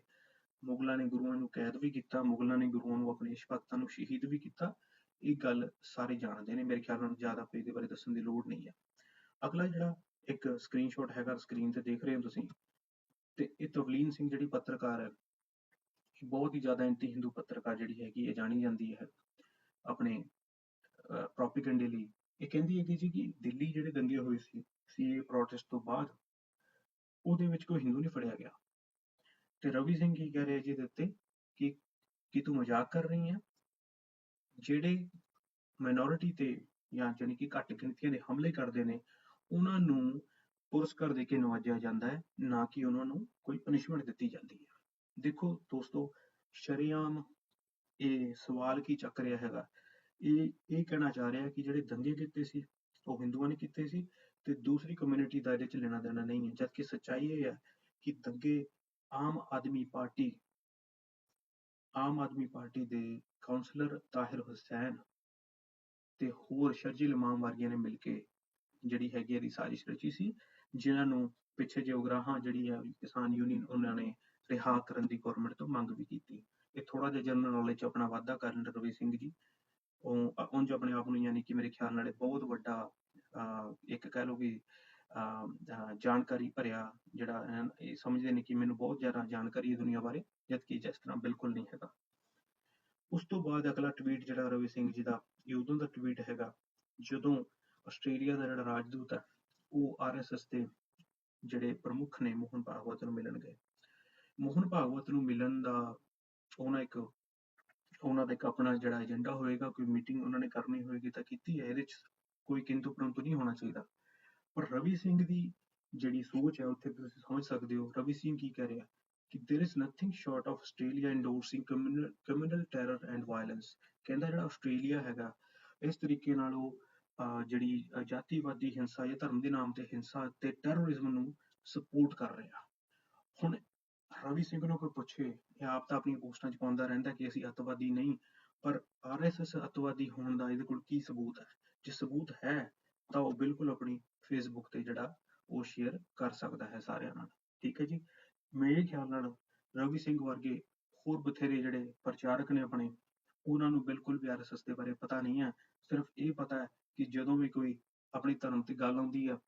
ਮੁਗਲਾਂ ਨੇ ਗੁਰੂਆਂ ਨੂੰ ਕੈਦ ਵੀ ਕੀਤਾ, ਮੁਗਲਾਂ ਨੇ ਗੁਰੂਆਂ ਨੂੰ ਆਪਣੇ ਭਗਤਾਂ ਨੂੰ ਸ਼ਹੀਦ ਵੀ ਕੀਤਾ। ਇਹ ਗੱਲ ਸਾਰੇ ਜਾਣਦੇ ਨੇ, ਮੇਰੇ ਖਿਆਲ ਨਾਲ ਜ਼ਿਆਦਾ ਕੋਈ ਇਹਦੇ ਬਾਰੇ ਦੱਸਣ ਦੀ ਲੋੜ ਨਹੀਂ ਹੈ ਅਗਲਾ ਜਿਹੜਾ ਇੱਕ ਸਕਰੀਨਸ਼ਾਟ ਹੈਗਾ ਸਕਰੀਨ ਤੇ ਦੇਖ ਰਹੇ ਹੋ ਤੁਸੀਂ, ਤੇ ਇਹ ਤਵਲੀਨ ਸਿੰਘ ਜਿਹੜੀ ਪੱਤਰਕਾਰ ਹੈ ਬਹੁਤ ਹੀ ਜ਼ਿਆਦਾ ਐਂਟੀ ਹਿੰਦੂ ਪੱਤਰਕਾਰ ਜਿਹੜੀ ਹੈਗੀ ਇਹ ਜਾਣੀ ਜਾਂਦੀ ਹੈ ਆਪਣੇ ਪ੍ਰੋਪੇਗੈਂਡੇ ਲਈ। ਇਹ ਕਹਿੰਦੀ ਹੈਗੀ ਜੀ ਕਿ ਦਿੱਲੀ ਜਿਹੜੇ ਦੰਗੇ ਹੋਏ ਸੀ ਸੀਏ ਪ੍ਰੋਟੈਸਟ ਤੋਂ ਬਾਅਦ, ਉਹਦੇ ਵਿੱਚ ਕੋਈ ਹਿੰਦੂ ਨਹੀਂ ਫੜਿਆ ਗਿਆ। ਤੇ ਰਵੀ ਸਿੰਘ ਕੀ ਕਹਿ ਰਿਹਾ ਜੀ ਦੇ ਉੱਤੇ ਕਿ, ਕੀ ਤੂੰ ਮਜ਼ਾਕ ਕਰ ਰਹੀ ਹੈ? ਜਿਹੜੇ ਮਾਈਨੋਰਿਟੀ ਤੇ ਜਾਂ ਜਾਨੀ ਕਿ ਘੱਟ ਗਿਣਤੀਆਂ ਦੇ ਹਮਲੇ ਕਰਦੇ ਨੇ, ਉਹਨਾਂ ਨੂੰ ਪੁਰਸਕਾਰ ਦੇ ਕੇ ਨਵਾਜਿਆ ਜਾਂਦਾ ਹੈ, ਨਾ ਕਿ ਉਹਨਾਂ ਨੂੰ ਕੋਈ ਪਨਿਸ਼ਮੈਂਟ ਦਿੱਤੀ ਜਾਂਦੀ ਹੈ। ਦੇਖੋ ਦੋਸਤੋ, ਸ਼ਰੀਆਮ ਇਹ ਸਵਾਲ ਕੀ ਚੱਕ ਰਿਹਾ ਹੈਗਾ? ਇਹ ਇਹ ਕਹਿਣਾ ਚਾਹ ਰਿਹਾ ਕਿ ਜਿਹੜੇ ਦੰਗੇ ਕੀਤੇ ਸੀ, ਉਹ ਹਿੰਦੂਆਂ ਨੇ ਕੀਤੇ ਸੀ ਤੇ ਦੂਸਰੀ ਕਮਿਊਨਿਟੀ ਦਾ ਇਹਦੇ 'ਚ ਲੈਣਾ ਦੇਣਾ ਨਹੀਂ ਹੈ, ਜਦਕਿ ਸੱਚਾਈ ਇਹ ਹੈ ਕਿ ਦੰਗੇ ਆਮ ਆਦਮੀ ਪਾਰਟੀ ਆਮ ਆਦਮੀ ਪਾਰਟੀ ਦੇ ਕਾਉਂਸਲਰ ਤਾਹਿਰ ਹੁਸੈਨ ਤੇ ਹੋਰ ਸ਼ਰਜੀਲ ਇਮਾਮ ਵਰਗਿਆਂ ਨੇ ਮਿਲ ਕੇ ਜਿਹੜੀ ਹੈਗੀ ਇਹਦੀ ਸਾਜ਼ਿਸ਼ ਰਚੀ ਸੀ ਜਿਨ੍ਹਾਂ ਨੂੰ ਪਿੱਛੇ ਜੇ ਉਗਰਾਹਾਂ ਜਿਹੜੀ ਹੈ ਕਿਸਾਨ ਯੂਨੀਅਨ ਉਹਨਾਂ ਨੇ ਰਿਹਾ ਕਰਨ ਦੀ ਗਵਰਨਮੈਂਟ ਤੋਂ ਮੰਗ ਵੀ ਕੀਤੀ। ਇਹ ਥੋੜਾ ਜਿਹਾ ਜਨਰਲ ਨੌਲੇਜ ਆਪਣਾ ਵਾਧਾ ਕਰਨ ਰਵੀ ਸਿੰਘ ਜੀ। ਉਹ ਉਂਝ ਆਪਣੇ ਆਪ ਨੂੰ ਯਾਨੀ ਕਿ ਮੇਰੇ ਖਿਆਲ ਨਾਲ ਬਹੁਤ ਵੱਡਾ ਅਹ, ਇੱਕ ਕਹਿ ਲਓ ਕਿ ਜਾਣਕਾਰੀ ਭਰਿਆ ਜਿਹੜਾ ਇਹ ਸਮਝਦੇ ਨੇ ਕਿ ਮੈਨੂੰ ਬਹੁਤ ਜ਼ਿਆਦਾ ਜਾਣਕਾਰੀ ਹੈ ਦੁਨੀਆ ਬਾਰੇ, ਜਦਕਿ ਇਸ ਤਰ੍ਹਾਂ ਬਿਲਕੁਲ ਨਹੀਂ ਹੈਗਾ। ਉਸ ਤੋਂ ਬਾਅਦ ਅਗਲਾ ਟਵੀਟ ਜਿਹੜਾ ਰਵੀ ਸਿੰਘ ਜੀ ਦਾ, ਇਹ ਉਦੋਂ ਦਾ ਟਵੀਟ ਹੈਗਾ, ਜਦੋਂ ਆਸਟ੍ਰੇਲੀਆ ਦਾ ਜਿਹੜਾ ਰਾਜਦੂਤ ਹੈ, ਉਹ ਆਰਐਸਐਸ ਦੇ ਜਿਹੜੇ ਪ੍ਰਮੁੱਖ ਨੇ ਮੋਹਨ ਭਾਗਵਤ ਨੂੰ ਮਿਲਣ ਗਏ। ਮੋਹਨ ਭਾਗਵਤ ਨੂੰ ਮਿਲਣ ਦਾ ਉਹਨਾਂ ਇੱਕ, ਉਹਨਾਂ ਦਾ ਇੱਕ ਆਪਣਾ ਜਿਹੜਾ ਏਜੰਡਾ ਹੋਏਗਾ, ਕੋਈ ਮੀਟਿੰਗ ਉਹਨਾਂ ਨੇ ਕਰਨੀ ਹੋਏਗੀ ਤਾਂ ਕੀਤੀ ਹੈ, ਇਹਦੇ 'ਚ ਕੋਈ ਕਿੰਤੂ ਪਰੰਤੂ ਨਹੀਂ ਹੋਣਾ ਚਾਹੀਦਾ। ਪਰ ਰਵੀ ਸਿੰਘ ਦੀ ਜਿਹੜੀ ਸੋਚ ਹੈ, ਉੱਥੇ ਤੁਸੀਂ ਸਮਝ ਸਕਦੇ ਹੋ, ਰਵੀ ਸਿੰਘ ਕੀ ਕਹਿ ਰਿਹਾ ਕਿ there is nothing short of Australia endorsing criminal criminal terror and violence ਕਹਿੰਦਾ ਜਿਹੜਾ ਆਸਟ੍ਰੇਲੀਆ ਹੈਗਾ, ਇਸ ਤਰੀਕੇ ਨਾਲ ਉਹ ਜਿਹੜੀ ਜਾਤੀਵਾਦੀ ਹਿੰਸਾ ਜਾਂ ਧਰਮ ਦੇ ਨਾਮ ਤੇ ਹਿੰਸਾ ਤੇ ਟੈਰਰਿਜ਼ਮ ਨੂੰ ਸਪੋਰਟ ਕਰ ਰਿਹਾ। ਹੁਣ ਰਵੀ ਸਿੰਘ ਨੂੰ ਕੋਈ ਪੁੱਛੇ, ਇਹ ਆਪ ਤਾਂ ਆਪਣੀਆਂ ਪੋਸਟਾਂ 'ਚ ਪਾਉਂਦਾ ਰਹਿੰਦਾ ਕਿ ਅਸੀਂ ਅੱਤਵਾਦੀ ਨਹੀਂ, ਪਰ ਆਰਐਸਐਸ ਅੱਤਵਾਦੀ ਹੋਣ ਦਾ ਇਹਦੇ ਕੋਲ ਕੀ ਸਬੂਤ ਹੈ? ਜੇ ਸਬੂਤ ਹੈ ਤਾਂ ਉਹ ਬਿਲਕੁਲ ਆਪਣੀ ਫੇਸਬੁੱਕ ਤੇ ਜਿਹੜਾ ਉਹ ਸ਼ੇਅਰ ਕਰ ਸਕਦਾ ਹੈ ਸਾਰਿਆਂ ਨਾਲ, ਠੀਕ ਹੈ ਜੀ? ਮੇਰੇ ਖਿਆਲ ਨਾਲ ਰਵੀ ਸਿੰਘ ਵਰਗੇ ਹੋਰ ਬਥੇਰੇ ਜਿਹੜੇ ਪ੍ਰਚਾਰਕ ਨੇ ਆਪਣੇ, ਉਹਨਾਂ ਨੂੰ ਬਿਲਕੁਲ ਵੀ ਆਰਐਸਐਸ ਦੇ ਬਾਰੇ ਪਤਾ ਨਹੀਂ ਹੈ। ਸਿਰਫ ਇਹ ਪਤਾ ਹੈ ਕਿ ਜਦੋਂ ਵੀ ਕੋਈ ਆਪਣੀ ਧਰਮ ਤੇ ਗੱਲ ਆਉਂਦੀ ਆ,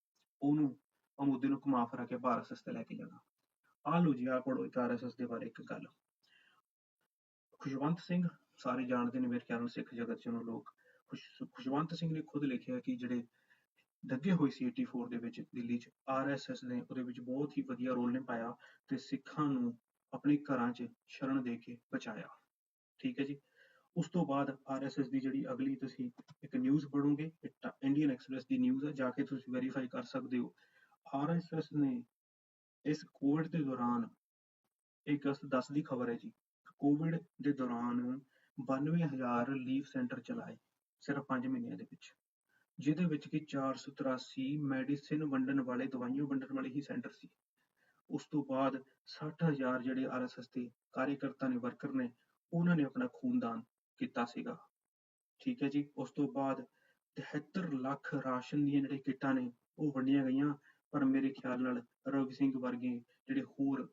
ਉਹਨੂੰ ਉਹ ਮੁੱਦੇ ਨੂੰ ਘੁਮਾ ਫਰਾ ਕੇ ਆਰਐਸਐਸ ਤੇ ਲੈ ਕੇ ਜਾਣਾ। ਆ ਲਓ ਜੀ ਆ ਪੜੋ ਇੱਕ ਆਰਐਸਐਸ ਦੇ ਬਾਰੇ ਇੱਕ ਗੱਲ। ਖੁਸ਼ਵੰਤ ਸਿੰਘ, ਸਾਰੇ ਜਾਣਦੇ ਨੇ ਮੇਰੇ ਖਿਆਲ ਨਾਲ ਸਿੱਖ ਜਗਤ ਚ ਉਹਨੂੰ ਲੋਕ ਖੁਸ਼- ਖੁਸ਼ਵੰਤ ਸਿੰਘ ਨੇ ਖੁਦ ਲਿਖਿਆ ਕਿ ਜਿਹੜੇ ਲੱਗੇ ਹੋਏ ਸੀ 84 ਦੇ ਵਿੱਚ ਦਿੱਲੀ 'ਚ। ਆਰਐਸਐਸ ਨੇ ਉਹਦੇ ਵਿੱਚ ਬਹੁਤ ਹੀ ਵਧੀਆ ਰੋਲ ਨਿਭਾਇਆ ਤੇ ਸਿੱਖਾਂ ਨੂੰ ਆਪਣੇ ਘਰਾਂ 'ਚ ਸ਼ਰਨ ਦੇ ਕੇ ਬਚਾਇਆ। ਠੀਕ ਹੈ ਜੀ? ਉਸ ਤੋਂ ਬਾਅਦ ਆਰਐਸਐਸ ਦੀ ਜਿਹੜੀ ਅਗਲੀ ਤੁਸੀਂ ਇੱਕ ਨਿਊਜ਼ ਪੜੋਗੇ ਇੰਡੀਅਨ ਐਕਸਪ੍ਰੈਸ ਦੀ ਨਿਊਜ਼ ਹੈ ਜਾ ਕੇ ਤੁਸੀਂ ਵੈਰੀਫਾਈ ਕਰ ਸਕਦੇ ਹੋ। ਆਰਐਸਐਸ ਨੇ ਇਸ ਕੋਵਿਡ ਦੇ ਦੌਰਾਨ ਇਹ ਅਗਸਤ 10 ਦੀ ਖਬਰ ਹੈ ਜੀ। ਕੋਵਿਡ ਦੇ ਦੌਰਾਨ 92000 ਰਿਲੀਫ ਸੈਂਟਰ ਚਲਾਏ ਸਿਰਫ 5 ਮਹੀਨਿਆਂ ਦੇ ਵਿੱਚ। ਜਿਹਦੇ ਵਿੱਚ ਕਿ 483 ਮੈਡੀਸਿਨ ਵੰਡਣ ਵਾਲੇ, ਦਵਾਈਆਂ ਵੰਡਣ ਵਾਲੇ ਹੀ ਸੈਂਟਰ ਸੀ। ਉਸ ਤੋਂ ਬਾਅਦ 60000 ਜਿਹੜੇ ਆਰਐਸਐਸ ਦੇ ਕਾਰਜਕਰਤਾ ਨੇ ਵਰਕਰ ਨੇ, ਉਹਨਾਂ ਨੇ ਆਪਣਾ ਖੂਨਦਾਨ ਕੀਤਾ ਸੀਗਾ। ਠੀਕ ਹੈ ਜੀ? ਉਸ ਤੋਂ ਬਾਅਦ 73 ਲੱਖ ਰਾਸ਼ਨ ਦੀਆਂ ਜਿਹੜੇ ਕਿੱਟਾਂ ਨੇ, ਉਹ ਵੰਡੀਆਂ ਗਈਆਂ। ਪਰ ਮੇਰੇ ਖਿਆਲ ਨਾਲ ਰਵੀ ਸਿੰਘ ਵਰਗੇ ਜਿਹੜੇ ਹੋਰ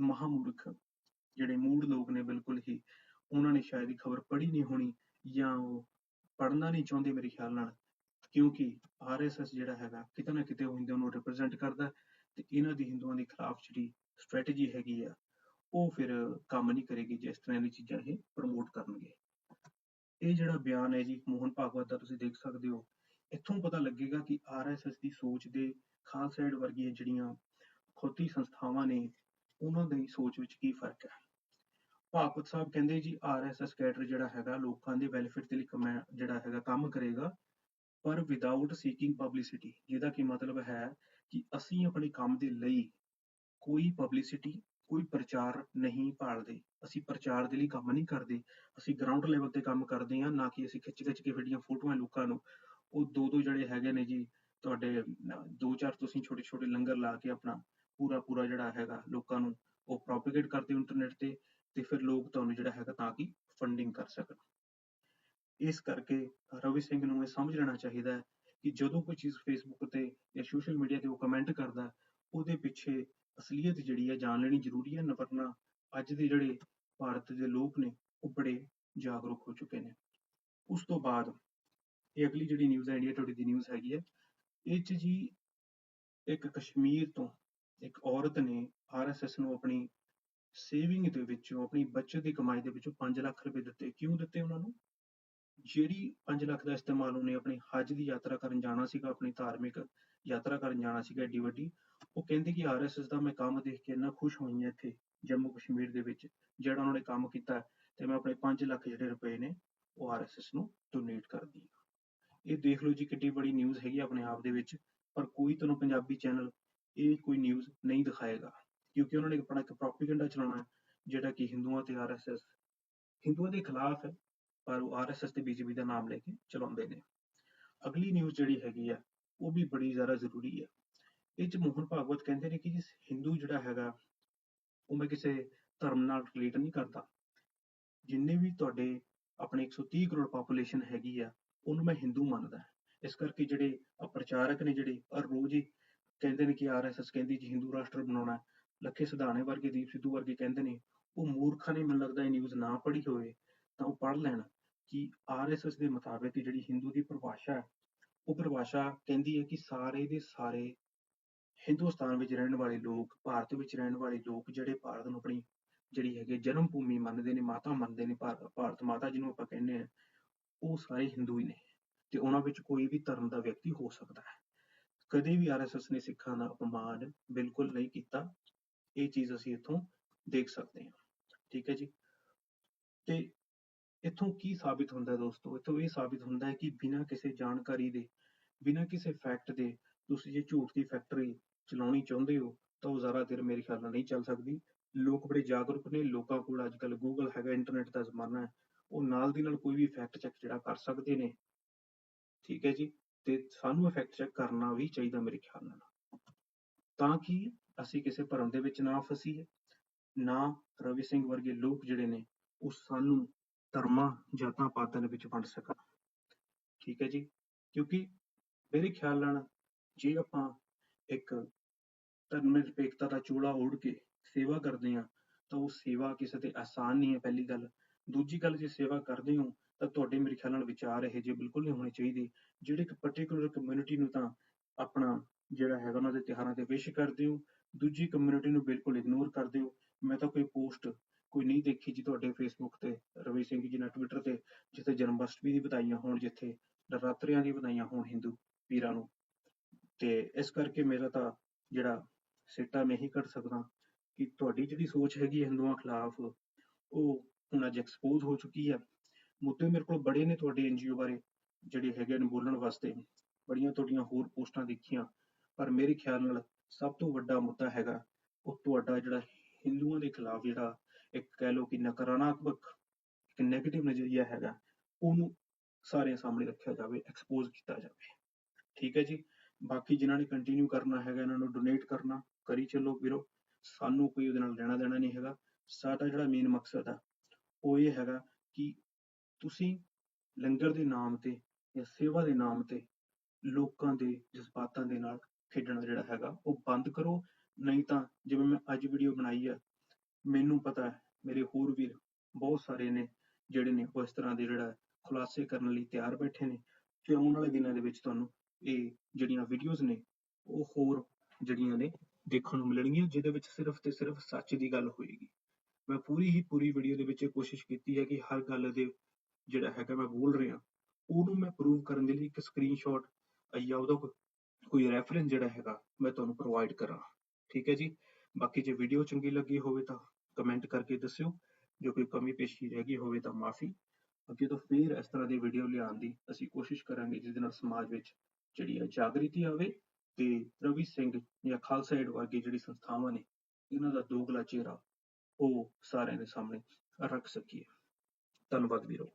ਮਹਾਮੂਰਖ ਜਿਹੜੇ ਮੂੜ ਲੋਕ ਨੇ, ਬਿਲਕੁਲ ਹੀ ਉਹਨਾਂ ਨੇ ਸ਼ਾਇਦ ਇਹ ਖਬਰ ਪੜ੍ਹੀ ਨਹੀਂ ਹੋਣੀ ਜਾਂ ਉਹ ਪੜ੍ਹਨਾ ਨਹੀਂ ਚਾਹੁੰਦੇ ਮੇਰੇ ਖਿਆਲ ਨਾਲ। ਕਿਉਂਕਿ ਆਰਐਸਐਸ ਜਿਹੜਾ ਹੈਗਾ ਕਿਤੇ ਨਾ ਕਿਤੇ ਉਹ ਹਿੰਦੂਆਂ ਨੂੰ ਰਿਪਰੈਜ਼ੈਂਟ ਕਰਦਾ ਤੇ ਇਹਨਾਂ ਦੀ ਹਿੰਦੂਆਂ ਦੇ ਖਿਲਾਫ ਜਿਹੜੀ ਸਟ੍ਰੈਟਜੀ ਹੈਗੀ ਆ, ਉਹ ਫਿਰ ਕੰਮ ਨਹੀਂ ਕਰੇਗੀ ਜਿਸ ਤਰ੍ਹਾਂ ਦੀ ਚੀਜ਼ਾਂ ਇਹ ਪ੍ਰਮੋਟ ਕਰਨਗੇ। ਇਹ ਜਿਹੜਾ ਬਿਆਨ ਹੈ ਜੀ, ਮੋਹਨ ਭਾਗਵਤ ਦਾ ਤੁਸੀਂ ਦੇਖ ਸਕਦੇ ਹੋ, ਇੱਥੋਂ ਪਤਾ ਲੱਗੇਗਾ ਕਿ ਆਰਐਸਐਸ ਦੀ ਸੋਚ ਦੇ ਖਾਲਸਾ ਏਡ ਵਰਗੀਆਂ ਜਿਹੜੀਆਂ ਖੋਤੀ ਸੰਸਥਾਵਾਂ ਨੇ, ਉਹਨਾਂ ਦੀ ਸੋਚ ਵਿੱਚ ਕੀ ਫ਼ਰਕ ਹੈ? ਭਾਗਵਤ ਸਾਹਿਬ ਕਹਿੰਦੇ ਜੀ ਆਰਐਸਐਸ ਕੈਡਰ ਜਿਹੜਾ ਹੈਗਾ, ਲੋਕਾਂ ਦੇ ਵੈਲਫੇਅਰ ਦੇ ਲਈ ਕਮੈ, ਜਿਹੜਾ ਹੈਗਾ, ਕੰਮ ਕਰੇਗਾ। ਪਰ ਵਿਦਆਊਟ ਸੀਕਿੰਗ ਪਬਲਿਸਿਟੀ ਜਿਹਦਾ ਕਿ ਮਤਲਬ ਹੈ ਕਿ ਅਸੀਂ ਆਪਣੇ ਕੰਮ ਦੇ ਲਈ ਕੋਈ ਪਬਲਿਸਿਟੀ ਕੋਈ ਪ੍ਰਚਾਰ ਨਹੀਂ ਭਾਲਦੇ। ਅਸੀਂ ਪ੍ਰਚਾਰ ਦੇ ਲਈ ਕੰਮ ਨਹੀਂ ਕਰਦੇ। ਅਸੀਂ ਗਰਾਊਂਡ ਲੈਵਲ ਤੇ ਕੰਮ ਕਰਦੇ ਹਾਂ, ਨਾ ਕਿ ਅਸੀਂ ਖਿੱਚ ਖਿੱਚ ਕੇ ਜਿਹੜੀਆਂ ਫੋਟੋਆਂ ਲੋਕਾਂ ਨੂੰ। ਉਹ ਦੋ ਦੋ ਜਿਹੜੇ ਹੈਗੇ ਨੇ ਜੀ, ਤੁਹਾਡੇ ਦੋ ਚਾਰ ਤੁਸੀਂ ਛੋਟੇ ਛੋਟੇ ਲੰਗਰ ਲਾ ਕੇ ਆਪਣਾ ਪੂਰਾ ਪੂਰਾ ਜਿਹੜਾ ਹੈਗਾ ਲੋਕਾਂ ਨੂੰ ਉਹ ਪ੍ਰੋਪਗੇਟ ਕਰਦੇ ਹੋ ਇੰਟਰਨੈਟ ਤੇ ਤੇ ਫਿਰ ਲੋਕ ਤੁਹਾਨੂੰ ਜਿਹੜਾ ਹੈਗਾ ਤਾਂ ਕਿ ਫੰਡਿੰਗ ਕਰ ਸਕਣ। ਇਸ ਕਰਕੇ ਰਵੀ ਸਿੰਘ ਨੂੰ ਇਹ ਸਮਝ ਲੈਣਾ ਚਾਹੀਦਾ ਹੈ ਕਿ ਜਦੋਂ ਕੋਈ ਚੀਜ਼ ਫੇਸਬੁੱਕ ਤੇ ਜਾਂ ਸੋਸ਼ਲ ਮੀਡੀਆ ਤੇ ਉਹ ਕਮੈਂਟ ਕਰਦਾ ਉਹਦੇ ਪਿੱਛੇ ਅਸਲੀਅਤ ਜਿਹੜੀ ਹੈ ਜਾਣ ਲੈਣੀ ਜ਼ਰੂਰੀ ਹੈ ਨਵਰਨਾ ਅੱਜ ਦੇ ਜਿਹੜੇ ਭਾਰਤ ਦੇ ਲੋਕ ਨੇ, ਉਹ ਬੜੇ ਜਾਗਰੂਕ ਹੋ ਚੁੱਕੇ ਨੇ। ਉਸ ਤੋਂ ਬਾਅਦ ਇਹ ਅਗਲੀ ਜਿਹੜੀ ਨਿਊਜ਼ ਹੈ, ਇੰਡੀਆ ਟੁਡੇ ਦੀ ਨਿਊਜ਼ ਹੈਗੀ ਹੈ, ਇਹ 'ਚ ਜੀ ਇੱਕ ਕਸ਼ਮੀਰ ਤੋਂ ਇੱਕ ਔਰਤ ਨੇ ਆਰਐਸਐਸ ਨੂੰ ਆਪਣੀ ਸੇਵਿੰਗ ਦੇ ਵਿੱਚੋਂ, ਆਪਣੀ ਬੱਚਤ ਦੀ ਕਮਾਈ ਦੇ ਵਿੱਚੋਂ 5 ਲੱਖ ਰੁਪਏ ਦਿੱਤੇ। ਕਿਉਂ ਦਿੱਤੇ ਉਹਨਾਂ ਨੂੰ? ਜਿਹੜੀ ਪੰਜ ਲੱਖ ਦਾ ਇਸਤੇਮਾਲ ਉਹਨੇ ਆਪਣੀ ਹੱਜ ਦੀ ਯਾਤਰਾ ਕਰਨ ਜਾਣਾ ਸੀਗਾ, ਆਪਣੀ ਧਾਰਮਿਕ ਯਾਤਰਾ ਕਰਨ ਜਾਣਾ ਸੀਗਾ ਏਡੀ ਵੱਡੀ, ਉਹ ਕਹਿੰਦੇ ਕਿ ਆਰਐਸਐਸ ਦਾ ਮੈਂ ਕੰਮ ਦੇਖ ਕੇ ਇੰਨਾ ਖੁਸ਼ ਹੋਈ ਹਾਂ ਇੱਥੇ, ਜੰਮੂ ਕਸ਼ਮੀਰ ਦੇ ਵਿੱਚ, ਜਿਹੜਾ ਉਹਨਾਂ ਨੇ ਕੰਮ ਕੀਤਾ ਤੇ ਮੈਂ ਆਪਣੇ 5 ਲੱਖ ਜਿਹੜੇ ਰੁਪਏ ਨੇ ਉਹ ਆਰਐਸਐਸ ਨੂੰ ਡੋਨੇਟ ਕਰਦੀ ਹਾਂ ਇਹ ਦੇਖ ਲਓ ਜੀ ਕਿੱਡੀ ਬੜੀ ਨਿਊਜ਼ ਹੈਗੀ ਆਪਣੇ ਆਪ ਦੇ ਵਿੱਚ, ਪਰ ਕੋਈ ਤੁਹਾਨੂੰ ਪੰਜਾਬੀ ਚੈਨਲ ਇਹ ਕੋਈ ਨਿਊਜ਼ ਨਹੀਂ ਦਿਖਾਏਗਾ, ਕਿਉਂਕਿ ਉਹਨਾਂ ਨੇ ਆਪਣਾ ਇੱਕ ਪ੍ਰੋਪੇਗੈਂਡਾ ਚਲਾਉਣਾ ਜਿਹੜਾ ਕਿ ਹਿੰਦੂਆਂ ਤੇ ਆਰਐਸਐਸ ਹਿੰਦੂਆਂ ਦੇ ਖਿਲਾਫ ਹੈ। ਪਰ ਉਹ ਆਰਐਸਐਸ ਤੇ ਬੀਜੇਪੀ ਦਾ ਨਾਮ ਲੈ ਕੇ ਚਲਾਉਂਦੇ ਨੇ। ਅਗਲੀ ਨਿਊਜ਼ ਜਿਹੜੀ ਹੈਗੀ ਆ, ਉਹ ਵੀ ਬੜੀ ਜ਼ਿਆਦਾ ਜ਼ਰੂਰੀ ਹੈ ਇਹ 'ਚ ਮੋਹਨ ਭਾਗਵਤ ਕਹਿੰਦੇ ਨੇ ਕਿ ਜੀ ਹਿੰਦੂ ਜਿਹੜਾ ਹੈਗਾ, ਉਹ ਮੈਂ ਕਿਸੇ ਧਰਮ ਨਾਲ ਰਿਲੇਟ ਨਹੀਂ ਕਰਦਾ। ਜਿੰਨੇ ਵੀ ਤੁਹਾਡੇ ਆਪਣੇ 130 ਕਰੋੜ ਪਾਪੂਲੇਸ਼ਨ ਹੈਗੀ ਆ, ਉਹਨੂੰ ਮੈਂ ਹਿੰਦੂ ਮੰਨਦਾ। ਇਸ ਕਰਕੇ ਜਿਹੜੇ ਪ੍ਰਚਾਰਕ ਨੇ ਜਿਹੜੇ, ਹਰ ਰੋਜ਼ ਹੀ ਕਹਿੰਦੇ ਨੇ ਕਿ ਆਰਐਸਐਸ ਕਹਿੰਦੀ ਜੀ ਹਿੰਦੂ ਰਾਸ਼ਟਰ ਬਣਾਉਣਾ। ਲੱਖੇ ਸਿਧਾਣੇ ਵਰਗੇ, ਦੀਪ ਸਿੱਧੂ ਵਰਗੇ ਕਹਿੰਦੇ ਨੇ, ਉਹ ਮੂਰਖਾਂ ਨੇ, ਮੈਨੂੰ ਲੱਗਦਾ ਇਹ ਨਿਊਜ਼ ਨਾ ਪੜ੍ਹੀ ਹੋਵੇ। ਤਾਂ ਉਹ ਪੜ੍ਹ ਲੈਣ ਕਿ ਆਰਐਸਐਸ ਦੇ ਮੁਤਾਬਿਕ ਜਿਹੜੀ ਹਿੰਦੂ ਦੀ ਪਰਿਭਾਸ਼ਾ ਹੈ, ਉਹ ਪਰਿਭਾਸ਼ਾ ਕਹਿੰਦੀ ਹੈ ਕਿ ਸਾਰੇ ਦੇ ਸਾਰੇ ਹਿੰਦੁਸਤਾਨ ਵਿੱਚ ਰਹਿਣ ਵਾਲੇ ਲੋਕ, ਭਾਰਤ ਵਿੱਚ ਰਹਿਣ ਵਾਲੇ ਲੋਕ ਜਿਹੜੇ ਭਾਰਤ ਨੂੰ ਆਪਣੀ ਜਿਹੜੀ ਹੈਗੀ ਜਨਮ ਭੂਮੀ ਮੰਨਦੇ ਨੇ, ਮਾਤਾ ਮੰਨਦੇ ਨੇ ਭਾਰਤ ਮਾਤਾ ਜਿਹਨੂੰ ਆਪਾਂ ਕਹਿੰਦੇ ਆ ਉਹ ਸਾਰੇ ਹਿੰਦੂ ਹੀ ਨੇ ਤੇ ਉਹਨਾਂ ਵਿੱਚ ਕੋਈ ਵੀ ਧਰਮ ਦਾ ਵਿਅਕਤੀ ਹੋ ਸਕਦਾ ਹੈ। ਕਦੇ ਵੀ ਆਰਐਸਐਸ ਨੇ ਸਿੱਖਾਂ ਦਾ ਅਪਮਾਨ ਬਿਲਕੁਲ ਨਹੀਂ ਕੀਤਾ, ਇਹ ਚੀਜ਼ ਅਸੀਂ ਇੱਥੋਂ ਦੇਖ ਸਕਦੇ ਹਾਂ। ਠੀਕ ਹੈ ਜੀ? ਤੇ ਇੱਥੋਂ ਕੀ ਸਾਬਿਤ ਹੁੰਦਾ ਹੈ ਦੋਸਤੋ? ਇੱਥੋਂ ਇਹ ਸਾਬਿਤ ਹੁੰਦਾ ਹੈ ਕਿ ਬਿਨਾਂ ਕਿਸੇ ਜਾਣਕਾਰੀ ਦੇ, ਬਿਨਾਂ ਕਿਸੇ ਫੈਕਟ ਦੇ ਤੁਸੀਂ ਜੇ ਝੂਠ ਦੀ ਫੈਕਟਰੀ ਚਲਾਉਣੀ ਚਾਹੁੰਦੇ ਹੋ, ਤਾਂ ਉਹ ਜ਼ਿਆਦਾ ਦੇਰ ਮੇਰੇ ਖਿਆਲ ਨਾਲ ਨਹੀਂ ਚੱਲ ਸਕਦੀ। ਲੋਕ ਬੜੇ ਜਾਗਰੂਕ ਨੇ, ਲੋਕਾਂ ਕੋਲ ਅੱਜ ਗੂਗਲ ਹੈਗਾ ਇੰਟਰਨੈਟ ਦਾ ਜ਼ਮਾਨਾ ਹੈ। ਉਹ ਨਾਲ ਦੀ ਨਾਲ ਕੋਈ ਵੀ ਫੈਕਟ ਚੈੱਕ ਜਿਹੜਾ ਕਰ ਸਕਦੇ ਨੇ। ਠੀਕ ਹੈ ਜੀ? ਤੇ ਸਾਨੂੰ ਇਹ ਫੈਕਟ ਚੈੱਕ ਕਰਨਾ ਵੀ ਚਾਹੀਦਾ ਮੇਰੇ ਖਿਆਲ ਨਾਲ। ਤਾਂ ਕਿ ਅਸੀਂ ਕਿਸੇ ਭਰਮ ਦੇ ਵਿੱਚ ਨਾ ਫਸੀਏ, ਨਾ ਰਵੀ ਸਿੰਘ ਵਰਗੇ ਲੋਕ ਜਿਹੜੇ ਨੇ, ਉਹ ਸਾਨੂੰ ਧਰਮਾਂ ਜਾਤਾਂ ਪਾਤਾਂ ਦੇ ਵਿੱਚ ਵੰਡ ਸਕਣ ਠੀਕ ਹੈ ਜੀ? ਕਿਉਂਕਿ ਮੇਰੇ ਖਿਆਲ ਨਾਲ ਜੇ ਆਪਾਂ ਇੱਕ ਧਰਮ ਨਿਰਪੇਖਤਾ ਦਾ ਚੋਲਾ ਓढ़ ਕੇ ਸੇਵਾ ਕਰਦੇ ਹਾਂ, ਤਾਂ ਉਹ ਸੇਵਾ ਕਿਸੇ ਤੇ ਆਸਾਨ ਨਹੀਂ ਹੈ, ਪਹਿਲੀ ਗੱਲ। ਦੂਜੀ ਗੱਲ, ਜੇ ਸੇਵਾ ਕਰਦੇ ਹੋ, ਤਾਂ ਤੁਹਾਡੇ ਮੇਰੇ ਖਿਆਲ ਨਾਲ ਵਿਚਾਰ ਇਹ ਜਿਹੇ ਬਿਲਕੁਲ ਨਹੀਂ ਹੋਣੇ ਚਾਹੀਦੇ, ਜਿਹੜੇ ਇੱਕ ਪਾਰਟਿਕੂਲਰ ਕਮਿਊਨਿਟੀ ਨੂੰ ਤਾਂ ਆਪਣਾ ਜਿਹੜਾ ਹੈਗਾ ਉਹਨਾਂ ਦੇ ਤਿਉਹਾਰਾਂ ਤੇ ਵਿਸ਼ ਕਰਦੇ ਹੋ, ਦੂਜੀ ਕਮਿਊਨਿਟੀ ਨੂੰ ਬਿਲਕੁਲ ਇਗਨੋਰ ਕਰਦੇ ਹੋ। ਮੈਂ ਤਾਂ ਕੋਈ ਪੋਸਟ ਕੋਈ ਨਹੀਂ ਦੇਖੀ ਜੀ ਤੁਹਾਡੇ ਫੇਸਬੁੱਕ ਤੇ, ਰਵੀ ਸਿੰਘ ਜੀ ਨੇ ਟਵਿੱਟਰ ਤੇ, ਜਿੱਥੇ ਜਨਮ ਅਸ਼ਟਮੀ ਦੀ ਵਧਾਈਆਂ ਹੋਣ, ਜਿੱਥੇ ਨਵਰਾਤਰਿਆਂ ਦੀ ਵਧਾਈਆਂ ਹੋਣ ਹਿੰਦੂ ਵੀਰਾਂ ਨੂੰ। ਤੇ ਇਸ ਕਰਕੇ ਮੇਰਾ ਤਾਂ ਜਿਹੜਾ ਸਿੱਟਾ ਮੈਂ ਇਹੀ ਕੱਢ ਸਕਦਾ ਕਿ ਤੁਹਾਡੀ ਜਿਹੜੀ ਸੋਚ ਹੈਗੀ ਹਿੰਦੂਆਂ ਖਿਲਾਫ, ਉਹ ਹੁਣ ਅੱਜ ਐਕਸਪੋਜ਼ ਹੋ ਚੁੱਕੀ ਹੈ। ਮੁੱਦੇ ਮੇਰੇ ਕੋਲ ਬੜੇ ਨੇ ਤੁਹਾਡੇ ਐਨਜੀਓ ਬਾਰੇ, ਜਿਹੜੇ ਹੈਗੇ ਨੇ ਬੋਲਣ ਵਾਸਤੇ। ਬੜੀਆਂ ਤੁਹਾਡੀਆਂ ਹੋਰ ਪੋਸਟਾਂ ਦੇਖੀਆਂ, ਪਰ ਮੇਰੇ ਖਿਆਲ ਨਾਲ ਸਭ ਤੋਂ ਵੱਡਾ ਮੁੱਦਾ ਹੈਗਾ, ਉਹ ਤੁਹਾਡਾ ਜਿਹੜਾ ਹਿੰਦੂਆਂ ਦੇ ਖਿਲਾਫ ਜਿਹੜਾ ਇੱਕ ਕਹਿ ਲਓ ਕਿ ਨਕਾਰਾਤਮਕ, ਇੱਕ ਨੈਗੇਟਿਵ ਨਜ਼ਰੀਆ ਹੈਗਾ, ਉਹਨੂੰ ਸਾਰਿਆਂ ਸਾਹਮਣੇ ਰੱਖਿਆ ਜਾਵੇ ਐਕਸਪੋਜ਼ ਕੀਤਾ ਜਾਵੇ। ਠੀਕ ਹੈ ਜੀ? ਬਾਕੀ ਜਿਨ੍ਹਾਂ ਨੇ ਕੰਟੀਨਿਊ ਕਰਨਾ ਹੈਗਾ, ਇਹਨਾਂ ਨੂੰ ਡੋਨੇਟ ਕਰਨਾ, ਕਰੀ ਚੱਲੋ ਵੀਰੋ। ਸਾਨੂੰ ਕੋਈ ਉਹਦੇ ਨਾਲ ਲੈਣਾ ਦੇਣਾ ਨਹੀਂ ਹੈਗਾ। ਸਾਡਾ ਜਿਹੜਾ ਮੇਨ ਮਕਸਦ ਆ, ਉਹ ਇਹ ਹੈਗਾ ਕਿ ਤੁਸੀਂ ਲੰਗਰ ਦੇ ਨਾਮ ਤੇ ਜਾਂ ਸੇਵਾ ਦੇ ਨਾਮ ਤੇ ਲੋਕਾਂ ਦੇ ਜਜ਼ਬਾਤਾਂ ਦੇ ਨਾਲ ਖੇਡਣਾ ਜਿਹੜਾ ਹੈਗਾ, ਉਹ ਬੰਦ ਕਰੋ। ਨਹੀਂ ਤਾਂ ਜਿਵੇਂ ਮੈਂ ਅੱਜ ਵੀਡੀਓ ਬਣਾਈ ਆ ਮੈਨੂੰ ਪਤਾ ਹੈ, ਮੇਰੇ ਹੋਰ ਵੀਰ ਬਹੁਤ ਸਾਰੇ ਨੇ ਜਿਹੜੇ ਨੇ ਉਹ ਇਸ ਤਰ੍ਹਾਂ ਦੇ ਜਿਹੜਾ ਖੁਲਾਸੇ ਕਰਨ ਲਈ ਤਿਆਰ ਬੈਠੇ ਨੇ ਤੇ ਆਉਣ ਵਾਲੇ ਦਿਨਾਂ ਦੇ ਵਿੱਚ ਤੁਹਾਨੂੰ ਇਹ ਜਿਹੜੀਆਂ ਵੀਡੀਓਜ਼ ਨੇ, ਉਹ ਹੋਰ ਜਿਹੜੀਆਂ ਨੇ ਦੇਖਣ ਨੂੰ ਮਿਲਣਗੀਆਂ, ਜਿਹਦੇ ਵਿੱਚ ਸਿਰਫ ਤੇ ਸਿਰਫ ਸੱਚ ਦੀ ਗੱਲ ਹੋਏਗੀ। ਮੈਂ ਪੂਰੀ ਹੀ ਪੂਰੀ ਵੀਡੀਓ ਦੇ ਵਿੱਚ ਕੋਸ਼ਿਸ਼ ਕੀਤੀ ਹੈ ਕਿ ਹਰ ਗੱਲ ਦੇ ਜਿਹੜਾ ਹੈਗਾ ਮੈਂ ਬੋਲ ਰਿਹਾ, ਉਹਨੂੰ ਮੈਂ ਪ੍ਰੂਵ ਕਰਨ ਦੇ ਲਈ ਇੱਕ ਸਕਰੀਨਸ਼ਾਟ ਜਾਂ ਉਹਦਾ ਕੋਈ- ਕੋਈ ਰੈਫਰੈਂਸ ਜਿਹੜਾ ਹੈਗਾ ਮੈਂ ਤੁਹਾਨੂੰ ਪ੍ਰੋਵਾਈਡ ਕਰਾਂ। ਠੀਕ ਹੈ ਜੀ? ਬਾਕੀ ਜੇ ਵੀਡੀਓ ਚੰਗੀ ਲੱਗੀ ਹੋਵੇ ਤਾਂ ਕਮੈਂਟ ਕਰਕੇ ਦੱਸਿਓ, ਜੇ ਕੋਈ ਕਮੀ ਪੇਸ਼ੀ ਰਹਿ ਗਈ ਹੋਵੇ ਤਾਂ ਮਾਫੀ। ਅੱਗੇ ਤੋਂ ਫੇਰ ਇਸ ਤਰ੍ਹਾਂ ਦੀ ਵੀਡੀਓ ਲਿਆਉਣ ਦੀ ਅਸੀਂ ਕੋਸ਼ਿਸ਼ ਕਰਾਂਗੇ ਜਿਸ ਦੇ ਨਾਲ ਸਮਾਜ ਵਿੱਚ ਜਿਹੜੀ ਹੈ ਜਾਗ੍ਰਿਤੀ ਆਵੇ ਤੇ ਰਵੀ ਸਿੰਘ ਜਾਂ ਖਾਲਸਾ ਏਡ ਵਰਗੀ ਜਿਹੜੀ ਸੰਸਥਾਵਾਂ ਨੇ, ਇਹਨਾਂ ਦਾ ਦੋਗਲਾ ਚਿਹਰਾ ਉਹ ਸਾਰਿਆਂ ਦੇ ਸਾਹਮਣੇ ਰੱਖ ਸਕੀਏ। ਧੰਨਵਾਦ ਵੀਰੋ।